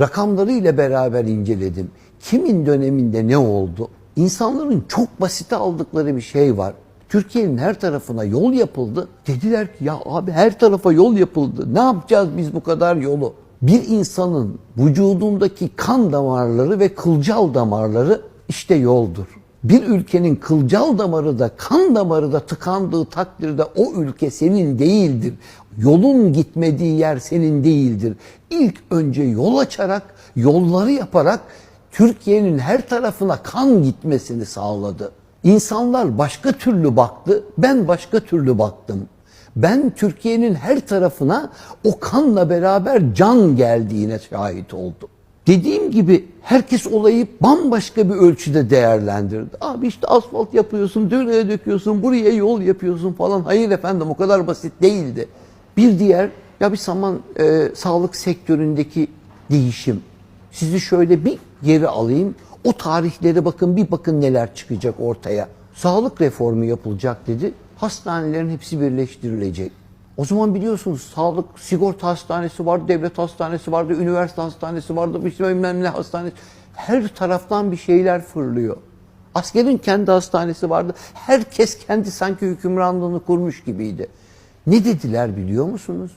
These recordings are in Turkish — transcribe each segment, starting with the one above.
Rakamları ile beraber inceledim. Kimin döneminde ne oldu? İnsanların çok basite aldıkları bir şey var. Türkiye'nin her tarafına yol yapıldı. Dediler ki ya abi her tarafa yol yapıldı. Ne yapacağız biz bu kadar yolu? Bir insanın vücudundaki kan damarları ve kılcal damarları işte yoldur. Bir ülkenin kılcal damarı da kan damarı da tıkandığı takdirde o ülke senin değildir. Yolun gitmediği yer senin değildir. İlk önce yol açarak, yolları yaparak Türkiye'nin her tarafına kan gitmesini sağladı. İnsanlar başka türlü baktı, ben başka türlü baktım. Ben Türkiye'nin her tarafına o kanla beraber can geldiğine şahit oldum. Dediğim gibi herkes olayı bambaşka bir ölçüde değerlendirdi. Abi işte asfalt yapıyorsun, döneye döküyorsun, buraya yol yapıyorsun falan. Hayır efendim o kadar basit değildi. Bir diğer ya bir zaman e, sağlık sektöründeki değişim. Sizi şöyle bir geri alayım. O tarihlere bakın bir bakın neler çıkacak ortaya. Sağlık reformu yapılacak dedi. Hastanelerin hepsi birleştirilecek. O zaman biliyorsunuz sağlık sigorta hastanesi vardı, devlet hastanesi vardı, üniversite hastanesi vardı, bilmem ne hastanesi. Her taraftan bir şeyler fırlıyor. Askerin kendi hastanesi vardı. Herkes kendi sanki hükümranlığını kurmuş gibiydi. Ne dediler biliyor musunuz?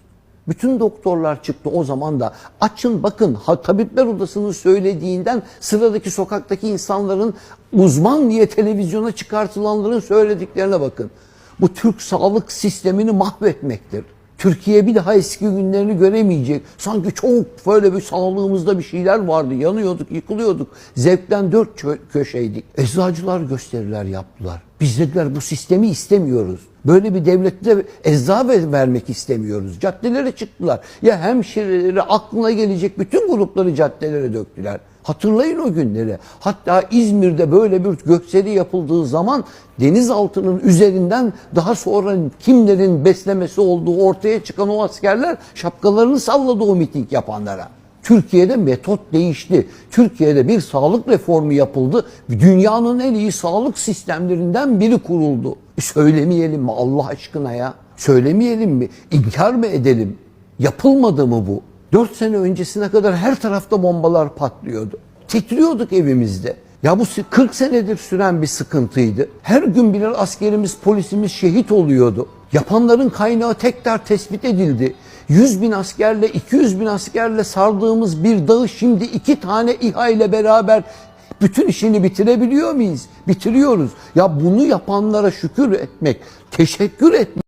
Bütün doktorlar çıktı o zaman da açın bakın ha, tabipler odasının söylediğinden sıradaki sokaktaki insanların uzman diye televizyona çıkartılanların söylediklerine bakın. Bu Türk sağlık sistemini mahvetmektir. Türkiye bir daha eski günlerini göremeyecek. Sanki çok böyle bir sağlığımızda bir şeyler vardı. Yanıyorduk, yıkılıyorduk. Zevkten dört kö- köşeydik. Eczacılar gösteriler yaptılar. Biz dediler bu sistemi istemiyoruz. Böyle bir devlette ecza ver- vermek istemiyoruz. Caddelere çıktılar. Ya hemşireleri aklına gelecek bütün grupları caddelere döktüler. Hatırlayın o günleri. Hatta İzmir'de böyle bir gökseli yapıldığı zaman denizaltının üzerinden daha sonra kimlerin beslemesi olduğu ortaya çıkan o askerler şapkalarını salladı o miting yapanlara. Türkiye'de metot değişti. Türkiye'de bir sağlık reformu yapıldı. Dünyanın en iyi sağlık sistemlerinden biri kuruldu. E söylemeyelim mi Allah aşkına ya? Söylemeyelim mi? İnkar mı edelim? Yapılmadı mı bu? 4 sene öncesine kadar her tarafta bombalar patlıyordu. Titriyorduk evimizde. Ya bu 40 senedir süren bir sıkıntıydı. Her gün birer askerimiz, polisimiz şehit oluyordu. Yapanların kaynağı tekrar tespit edildi. 100 bin askerle, 200 bin askerle sardığımız bir dağı şimdi iki tane İHA ile beraber bütün işini bitirebiliyor muyuz? Bitiriyoruz. Ya bunu yapanlara şükür etmek, teşekkür etmek